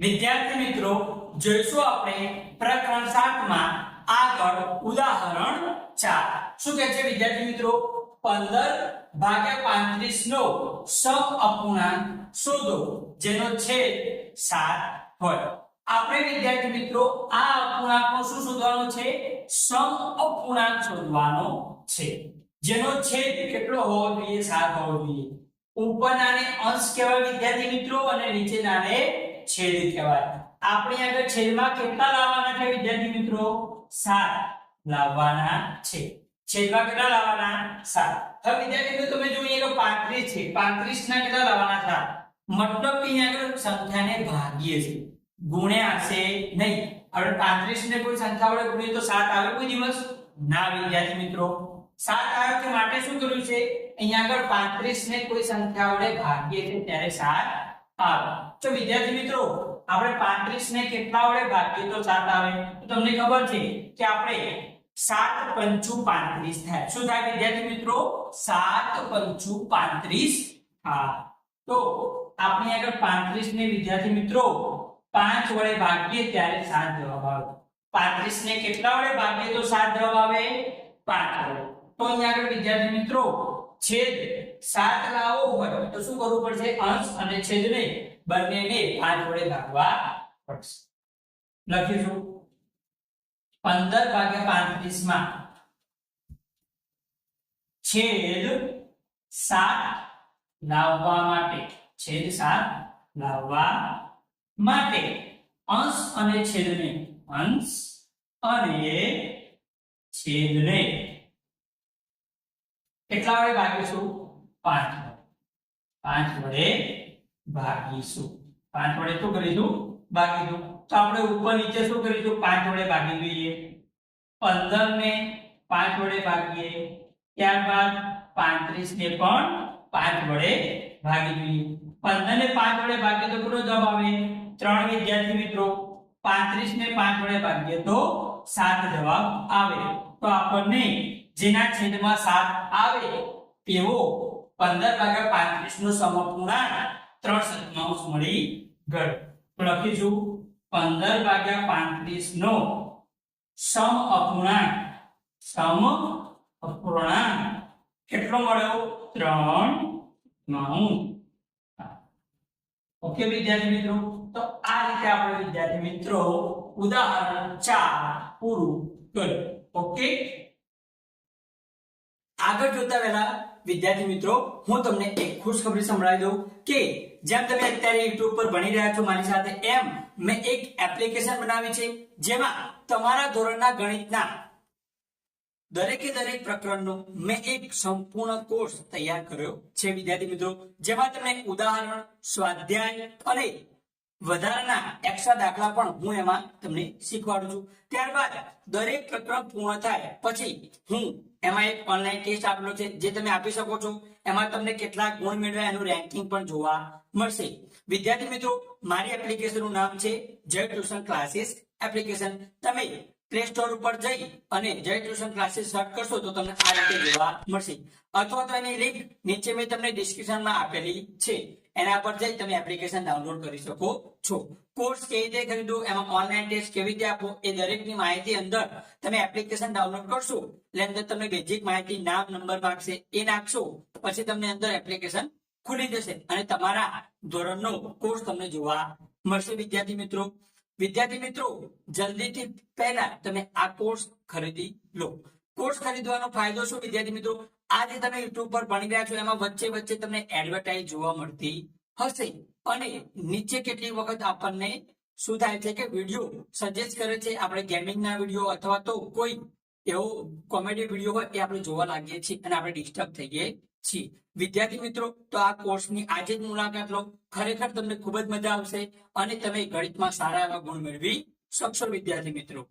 વિદ્યાર્થી મિત્રો, જોઈશું આપણે પ્રકરણ સાતમાં આગળ ઉદાહરણ ચાર. શું કહે છે વિદ્યાર્થી મિત્રો? પંદર ભાગ્યા પાંત્રીસ નો સમઅપૂર્ણાંક શોધો, જેનો છેદ સાત હોય. આપણે વિદ્યાર્થી મિત્રો, આ અપૂર્ણાંકનો શું શોધવાનો છે? સમઅપૂર્ણાંક શોધવાનો છે. જેનો છેદ કેટલો હોવો જોઈએ? સાત હોવો જોઈએ. ઉપરનાને અંશ કહેવાય વિદ્યાર્થી મિત્રો અને નીચેનાને છેદ કહેવાય. આપણે આગળ છેદમાં કેટલા લાવવાના છે વિદ્યાર્થી મિત્રો? 7 લાવવાના છે. છેદમાં કેટલા લાવવાના? 7 હવે વિદ્યાર્થી મિત્રો, તમે જોઈએ કે 35 છે. 35 ના કેટલા લાવવાના સાત મતલબ કે આગળ સંખ્યાને ભાગીએ છે ગુણ્યા છે નહીં. હવે 35 ને કોઈ સંખ્યા વડે ગુણીએ તો 7 આવે કોઈ દિવસ? ના વિદ્યાર્થી મિત્રો. 7 આવે છે માટે શું કર્યું છે? અહીંયા આગળ 35 ને કોઈ સંખ્યા વડે ભાગીએ છે ત્યારે 7 આવે તો વિદ્યાર્થી મિત્રો, આપણે 35 ને કેટલા વડે ભાગીએ તો 7 આવે? તો તમને ખબર છે કે આપણે 7 પંચુ 35 થાય. શું થાય વિદ્યાર્થી મિત્રો? 7 પંચુ 35 હા તો આપણે આગળ 35 ને વિદ્યાર્થી મિત્રો 5 વડે ભાગીએ ત્યારે 7 જવાબ આવે. 35 ને કેટલા વડે ભાગીએ તો 7 જવાબ આવે? 5 વડે. તો અહીંયા આગળ વિદ્યાર્થી મિત્રો છેદ 7 લાવો હોય તો શું કરવું પડશે? અંશ અને છેદને બંનેને 5 વડે ભાગવા પડશે. લખીશું. 15 ભાગ્યા 35 માં છેદ 7 લાવવા માટે. છેદ 7 લાવવા માટે. અંશ અને છેદને અંશ અને છેદને કેટલા વડે ભાગીશું? 5 વડે. 5 વડે ભાગીશું. 5 વડે શું કરીશું? ભાગીશું. તો આપણે ઉપર નીચે શું કરીશું? 5 વડે ભાગી દઈએ 15 ને 5 વડે ભાગીએ. ત્યારબાદ 35 ને પણ 5 વડે ભાગી દઈએ 15 ને 5 વડે ભાગીએ તો કેટલો જવાબ આવે. ત્રણ વિદ્યાર્થી મિત્રો 35 ને 5 વડે ભાગીએ તો 7 જવાબ આવે. તો આપણને જેના છેદમાં 7 આવે તેવો 15 ભાગ્યા 35 નો સમપૂર્ણાંક ત્રણ સદમાંશ મળી ગયો. તો લખીશું 15 ભાગ્યા 35 નો સમ અપૂર્ણાંક કેટલો મળ્યો? 3 9 ઓકે, વિદ્યાર્થી મિત્રો? તો આ રીતે આપણે વિદ્યાર્થી મિત્રો ઉદાહરણ 4 પૂરું કર્યું. ઓકે? આગળ જોતા પહેલા, વિદ્યાર્થી મિત્રો, હું તમને એક ખુશખબરી સંભળાવી દઉં કે જેમ તમે અત્યારે YouTube પર ભણી રહ્યા છો મારી સાથે, એમ મેં એક એપ્લિકેશન બનાવી છે જેમાં તમારા ધોરણના ગણિતના દરેકે દરેક પ્રકરણનો મેં એક સંપૂર્ણ કોર્સ તૈયાર કર્યો છે, વિદ્યાર્થી મિત્રો, જેમાં તમને ઉદાહરણ, સ્વાધ્યાય અને વધારાના એક્સ્ટ્રા દાખલા પણ હું એમાં તમને શીખવાડું છું. ત્યારબાદ દરેક પ્રકરણ પૂર્ણ થાય પછી હું એમાં એક ઓનલાઈન ટેસ્ટ આપેલો છે, જે તમે આપી શકો છો. એમાં તમને કેટલા ગુણ મેળવ્યા, એનું રેન્કિંગ પણ જોવા મળશે. વિદ્યાર્થી મિત્રો, મારી એપ્લિકેશનનું નામ છે જય ટ્યુશન ક્લાસીસ એપ્લિકેશન તમે પ્લે સ્ટોર ઉપર જઈ અને જય ટ્યુશન ક્લાસીસ સર્ચ કરશો તો તમને આ રીતે જોવા મળશે. અથવા તો એની લિંક નીચે મેં તમને ડિસ્ક્રિપ્શનમાં આપેલી છે. એના પર જઈ તમે એપ્લિકેશન ડાઉનલોડ કરી શકો છો. કોર્સ કેવી રીતે ખરીદો એમાં ઓનલાઈન ટેસ્ટ કેવી રીતે આપો એ દરેકની માહિતી અંદર તમે એપ્લિકેશન ડાઉનલોડ કરશો. એટલે અંદર તમને બેઝિક માહિતી, નામ નંબર માંગશે, એ નાખશો, પછી તમને અંદર એપ્લિકેશન ખુલી જશે. અને તમારા ધોરણનો કોર્સ તમને જોવા મળશે, વિદ્યાર્થી મિત્રો. વિદ્યાર્થી મિત્રો, જલ્દીથી પહેલા તમે આ કોર્સ ખરીદી લો. કોર્સ ખરીદવાનો ફાયદો શું, વિદ્યાર્થી મિત્રો? આજે તમે યુટ્યુબ પર ભણી રહ્યા છો, એમાં વચ્ચે વચ્ચે તમને એડવર્ટાઇઝ જોવા મળતી હશે. અને નીચે કેટલી વખત આપણને શું થાય છે કે વીડિયો સજેસ્ટ કરે છે, આપણે ગેમિંગના વીડિયો અથવા તો કોઈ એવો કોમેડી વીડિયો હોય, એ આપણે જોવા લાગીએ છીએ અને આપણે ડિસ્ટર્બ થઈએ છીએ. વિદ્યાર્થી મિત્રો, તો આ કોર્સની આજે જ મુલાકાત લો. ખરેખર તમને ખૂબ જ મજા આવશે અને તમે ગણિતમાં સારા એવા ગુણ મેળવી શકશો, વિદ્યાર્થી મિત્રો.